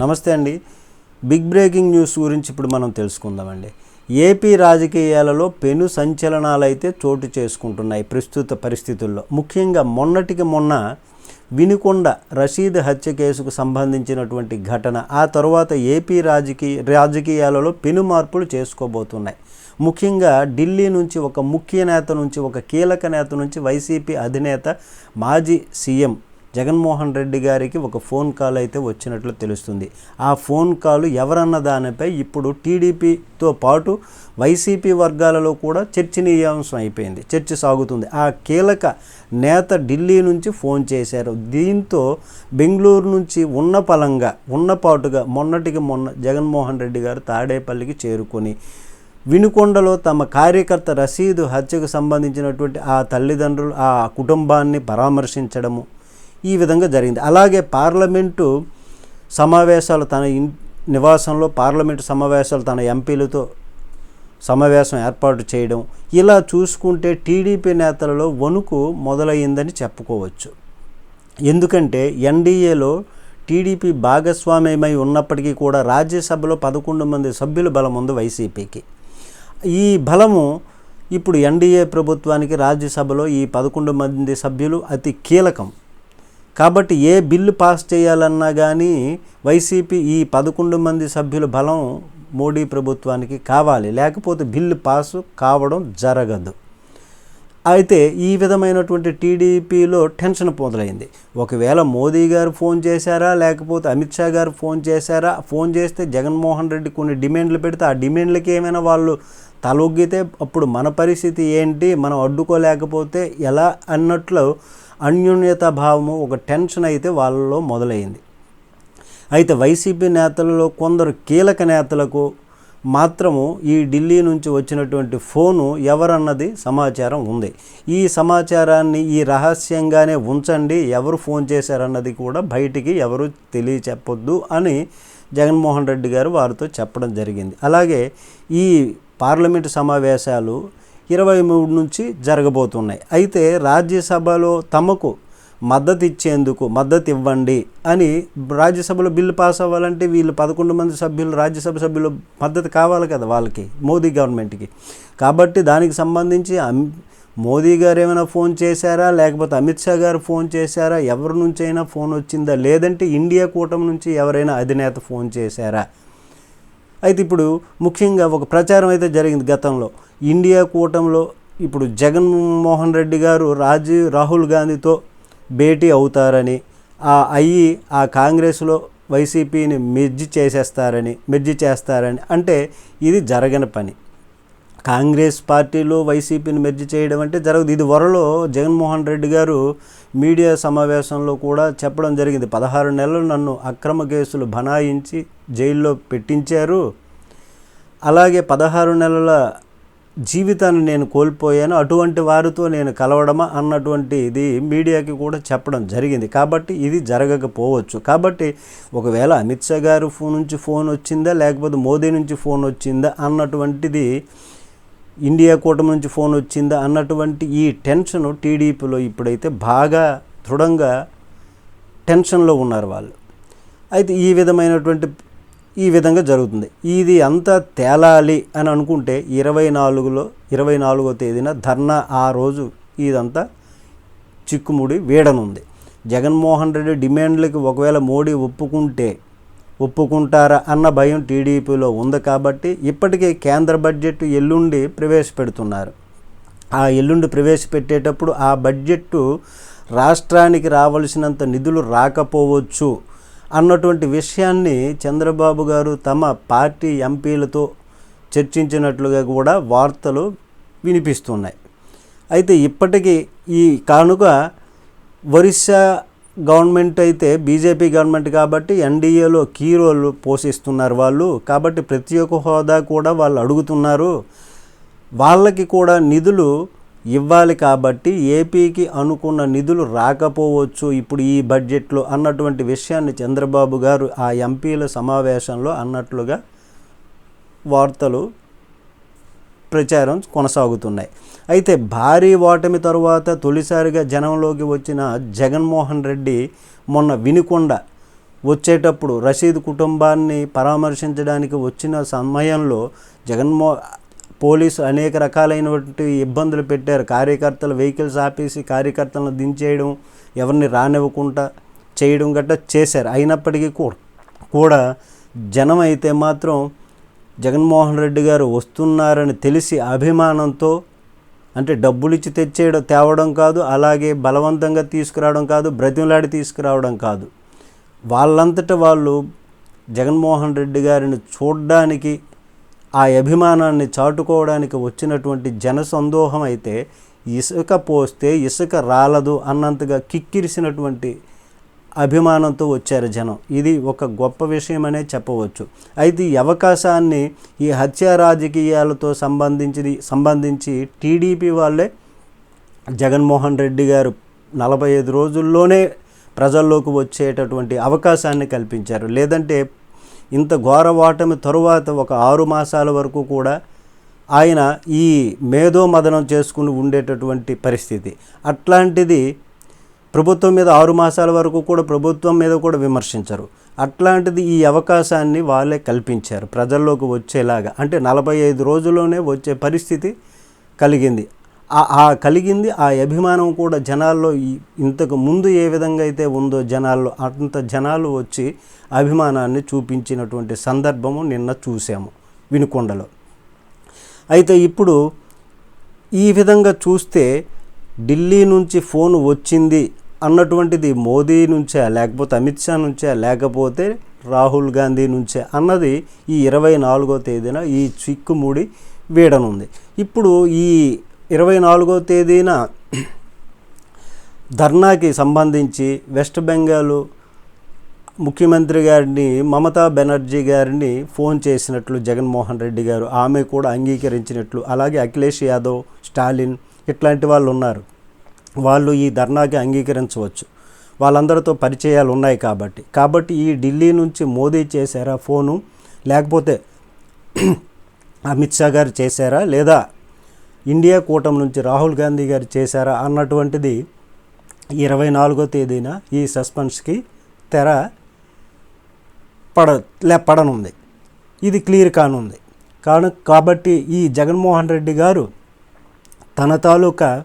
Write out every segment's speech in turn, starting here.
నమస్తే అండి. Big breaking news గురించి ఇప్పుడు మనం తెలుసుకుందామండి. ఏపీ రాజకీయాలలో పెను సంచలనాలు అయితే చోటు చేసుకుంటున్నాయి ప్రస్తుత పరిస్థితుల్లో. ముఖ్యంగా మొన్నటికి మొన్న వినుకొండ రషీద్ హత్య కేసుకు సంబంధించినటువంటి ఘటన ఆ తర్వాత ఏపీ రాజకీయ రాజకీయాలలో పెను మార్పులు చేసుకోబోతున్నాయి. ముఖ్యంగా ఢిల్లీ నుంచి ఒక ముఖ్య నేత నుంచి ఒక కీలక నేత నుంచి వైసీపీ అధినేత మాజీ సీఎం జగన్మోహన్ రెడ్డి గారికి ఒక ఫోన్ కాల్ అయితే వచ్చినట్లు తెలుస్తుంది. ఆ ఫోన్ కాల్ ఎవరన్న దానిపై ఇప్పుడు టీడీపీతో పాటు వైసీపీ వర్గాలలో కూడా చర్చనీయాంశం అయిపోయింది. చర్చ సాగుతుంది. ఆ కీలక నేత ఢిల్లీ నుంచి ఫోన్ చేశారు. దీంతో బెంగళూరు నుంచి ఉన్న పలంగా ఉన్నపాటుగా మొన్నటికి మొన్న జగన్మోహన్ రెడ్డి గారు తాడేపల్లికి చేరుకొని వినుకొండలో తమ కార్యకర్త రసీదు హత్యకు సంబంధించినటువంటి ఆ తల్లిదండ్రులు ఆ కుటుంబాన్ని పరామర్శించడము ఈ విధంగా జరిగింది. అలాగే పార్లమెంటు సమావేశాలు తన ఇన్ నివాసంలో పార్లమెంటు సమావేశాలు తన ఎంపీలతో సమావేశం ఏర్పాటు చేయడం ఇలా చూసుకుంటే టీడీపీ నేతలలో వణుకు మొదలయ్యిందని చెప్పుకోవచ్చు. ఎందుకంటే ఎన్డీఏలో టీడీపీ భాగస్వామ్యమై ఉన్నప్పటికీ కూడా రాజ్యసభలో పదకొండు మంది సభ్యుల బలం ఉంది వైసీపీకి. ఈ బలము ఇప్పుడు ఎన్డీఏ ప్రభుత్వానికి రాజ్యసభలో ఈ పదకొండు మంది సభ్యులు అతి కీలకం. కాబట్టి ఏ బిల్లు పాస్ చేయాలన్నా కానీ వైసీపీ ఈ పదకొండు మంది సభ్యుల బలం మోడీ ప్రభుత్వానికి కావాలి. లేకపోతే బిల్లు పాసు కావడం జరగదు. అయితే ఈ విధమైనటువంటి టీడీపీలో టెన్షన్ మొదలైంది. ఒకవేళ మోదీ గారు ఫోన్ చేశారా? లేకపోతే అమిత్ షా గారు ఫోన్ చేశారా? ఫోన్ చేస్తే జగన్మోహన్ రెడ్డి కొన్ని డిమాండ్లు పెడితే ఆ డిమాండ్లకి ఏమైనా వాళ్ళు తలొగ్గితే అప్పుడు మన పరిస్థితి ఏంటి? మనం అడ్డుకోలేకపోతే ఎలా అన్నట్లు అన్యూన్యత భావము ఒక టెన్షన్ అయితే వాళ్ళలో మొదలైంది. అయితే వైసీపీ నేతలలో కొందరు కీలక నేతలకు మాత్రము ఈ ఢిల్లీ నుంచి వచ్చినటువంటి ఫోను ఎవరన్నది సమాచారం ఉంది. ఈ సమాచారాన్ని ఈ రహస్యంగానే ఉంచండి ఎవరు ఫోన్ చేశారన్నది కూడా బయటికి ఎవరు తెలియచెప్పొద్దు అని జగన్మోహన్ రెడ్డి గారు వారితో చెప్పడం జరిగింది. అలాగే ఈ పార్లమెంటు సమావేశాలు ఇరవై మూడు నుంచి జరగబోతున్నాయి. అయితే రాజ్యసభలో తమకు మద్దతు ఇచ్చేందుకు మద్దతు ఇవ్వండి అని రాజ్యసభలో బిల్లు పాస్ అవ్వాలంటే వీళ్ళు పదకొండు మంది సభ్యులు రాజ్యసభ సభ్యులు మద్దతు కావాలి కదా వాళ్ళకి మోదీ గవర్నమెంట్కి. కాబట్టి దానికి సంబంధించి మోదీ గారు ఏమైనా ఫోన్ చేశారా? లేకపోతే అమిత్ షా గారు ఫోన్ చేశారా? ఎవరి నుంచి అయినా ఫోన్ వచ్చిందా? లేదంటే ఇండియా కూటమి నుంచి ఎవరైనా అధినేత ఫోన్ చేశారా? అయితే ఇప్పుడు ముఖ్యంగా ఒక ప్రచారం అయితే జరిగింది గతంలో. ఇండియా కూటమిలో ఇప్పుడు జగన్మోహన్ రెడ్డి గారు రాజీవ్ రాహుల్ గాంధీతో భేటీ అవుతారని ఆ అయ్యి ఆ కాంగ్రెస్లో వైసీపీని మెర్జి చేసేస్తారని మెర్జి చేస్తారని అంటే ఇది జరగని పని. కాంగ్రెస్ పార్టీలో వైసీపీని మెర్జి చేయడం అంటే జరగదు. ఇది వరలో జగన్మోహన్ రెడ్డి గారు మీడియా సమావేశంలో కూడా చెప్పడం జరిగింది. పదహారు నెలలు నన్ను అక్రమ కేసులు బనాయించి జైల్లో పెట్టించారు. అలాగే పదహారు నెలల జీవితాన్ని నేను కోల్పోయాను. అటువంటి వారితో నేను కలవడమా అన్నటువంటి ఇది మీడియాకి కూడా చెప్పడం జరిగింది. కాబట్టి ఇది జరగకపోవచ్చు. కాబట్టి ఒకవేళ అమిత్ షా గారు ఫోన్ నుంచి ఫోన్ వచ్చిందా లేకపోతే మోదీ నుంచి ఫోన్ వచ్చిందా అన్నటువంటిది ఇండియా కూటమి నుంచి ఫోన్ వచ్చిందా అన్నటువంటి ఈ టెన్షన్ టీడీపీలో ఇప్పుడైతే బాగా దృఢంగా టెన్షన్లో ఉన్నారు వాళ్ళు. అయితే ఈ విధమైనటువంటి ఈ విధంగా జరుగుతుంది. ఇది అంతా తేలాలి అని అనుకుంటే ఇరవై నాలుగులో ఇరవై నాలుగో తేదీన ధర్నా ఆ రోజు ఇదంతా చిక్కుముడి వీడనుంది. జగన్మోహన్ రెడ్డి డిమాండ్లకి ఒకవేళ మోడీ ఒప్పుకుంటే ఒప్పుకుంటారా అన్న భయం టీడీపీలో ఉంది కాబట్టి ఇప్పటికే కేంద్ర బడ్జెట్ ఎల్లుండి ప్రవేశపెడుతున్నారు. ఆ ఎల్లుండి ప్రవేశపెట్టేటప్పుడు ఆ బడ్జెట్ రాష్ట్రానికి రావలసినంత నిధులు రాకపోవచ్చు అన్నటువంటి విషయాన్ని చంద్రబాబు గారు తమ పార్టీ ఎంపీలతో చర్చించినట్లుగా కూడా వార్తలు వినిపిస్తున్నాయి. అయితే ఇప్పటికీ ఈ కానుక ఒరిస్సా గవర్నమెంట్ అయితే బీజేపీ గవర్నమెంట్ కాబట్టి ఎన్డీఏలో కీ రోల్ పోషిస్తున్నారు వాళ్ళు. కాబట్టి ప్రతి ఒక్క హోదా కూడా వాళ్ళు అడుగుతున్నారు. వాళ్ళకి కూడా నిధులు ఇవ్వాలి కాబట్టి ఏపీకి అనుకున్న నిధులు రాకపోవచ్చు. ఇప్పుడు ఈ బడ్జెట్లో అన్నటువంటి విషయాన్ని చంద్రబాబు గారు ఆ ఎంపీల సమావేశంలో అన్నట్లుగా వార్తలు ప్రచారం కొనసాగుతున్నాయి. అయితే భారీ ఓటమి తరువాత తొలిసారిగా జనంలోకి వచ్చిన జగన్మోహన్ రెడ్డి మొన్న వినుకొండ వచ్చేటప్పుడు రషీద్ కుటుంబాన్ని పరామర్శించడానికి వచ్చిన సమయంలో జగన్మో పోలీసు అనేక రకాలైనటువంటి ఇబ్బందులు పెట్టారు. కార్యకర్తలు వెహికల్స్ ఆపేసి కార్యకర్తలను దించేయడం ఎవరిని రానివ్వకుండా చేయడం గట్రా చేశారు. అయినప్పటికీ కూడా కూడా జనం అయితే మాత్రం జగన్మోహన్ రెడ్డి గారు వస్తున్నారని తెలిసి అభిమానంతో అంటే డబ్బులిచ్చి తెచ్చేయడం తేవడం కాదు అలాగే బలవంతంగా తీసుకురావడం కాదు బ్రతిమలాడి తీసుకురావడం కాదు. వాళ్ళంతట వాళ్ళు జగన్మోహన్ రెడ్డి గారిని చూడడానికి ఆ అభిమానాన్ని చాటుకోవడానికి వచ్చినటువంటి జన సందోహం అయితే ఇసుక పోస్తే ఇసుక రాలదు అన్నంతగా కిక్కిరిసినటువంటి అభిమానంతో వచ్చారు జనం. ఇది ఒక గొప్ప విషయమనే చెప్పవచ్చు. అయితే ఈ అవకాశాన్ని ఈ హత్య రాజకీయాలతో సంబంధించి సంబంధించి టీడీపీ వాళ్ళే జగన్మోహన్ రెడ్డి గారు నలభై ఐదు రోజుల్లోనే ప్రజల్లోకి వచ్చేటటువంటి అవకాశాన్ని కల్పించారు. లేదంటే ఇంత ఘోర ఓటమి తరువాత ఒక ఆరు మాసాల వరకు కూడా ఆయన ఈ మేధో మదనం చేసుకుని ఉండేటటువంటి పరిస్థితి. అట్లాంటిది ప్రభుత్వం మీద ఆరు మాసాల వరకు కూడా ప్రభుత్వం మీద కూడా విమర్శించరు. అట్లాంటిది ఈ అవకాశాన్ని వాళ్ళే కల్పించారు. ప్రజల్లోకి వచ్చేలాగా. అంటే నలభై ఐదు రోజుల్లోనే వచ్చే పరిస్థితి కలిగింది. ఆ- కలిగింది ఆ అభిమానం కూడా జనాల్లో ఇంతకు ముందు ఏ విధంగా అయితే ఉందో జనాల్లో అంత జనాలు వచ్చి అభిమానాన్ని చూపించినటువంటి సందర్భము నిన్న చూసాము వినుకొండలో. అయితే ఇప్పుడు ఈ విధంగా చూస్తే ఢిల్లీ నుంచి ఫోన్ వచ్చింది అన్నటువంటిది మోదీ నుంచే లేకపోతే అమిత్ షా నుంచే లేకపోతే రాహుల్ గాంధీ నుంచే అన్నది ఈ ఇరవై నాలుగో తేదీన ఈ చిక్కుముడి వీడనుంది. ఇప్పుడు ఈ ఇరవై నాలుగో తేదీన ధర్నాకి సంబంధించి వెస్ట్ బెంగాల్ ముఖ్యమంత్రి గారిని మమతా బెనర్జీ గారిని ఫోన్ చేసినట్లు జగన్మోహన్ రెడ్డి గారు ఆమె కూడా అంగీకరించినట్లు. అలాగే అఖిలేష్ యాదవ్ స్టాలిన్ ఇట్లాంటి వాళ్ళు ఉన్నారు వాళ్ళు ఈ ధర్నాకి అంగీకరించవచ్చు. వాళ్ళందరితో పరిచయాలు ఉన్నాయి కాబట్టి. కాబట్టి ఈ ఢిల్లీ నుంచి మోదీ చేశారా ఫోను? లేకపోతే అమిత్ షా గారు చేశారా? లేదా ఇండియా కూటమి నుంచి రాహుల్ గాంధీ గారు చేశారా? అన్నటువంటిది ఇరవై నాలుగో తేదీన ఈ సస్పెన్స్కి తెర పడ లే పడనుంది. ఇది క్లియర్ కానుంది. కాను కాబట్టి ఈ జగన్మోహన్ రెడ్డి గారు తన తాలూకా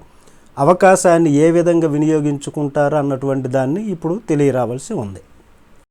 అవకాశాన్ని ఏ విధంగా వినియోగించుకుంటారు అన్నటువంటి దాన్ని ఇప్పుడు తెలియరావాల్సి ఉంది.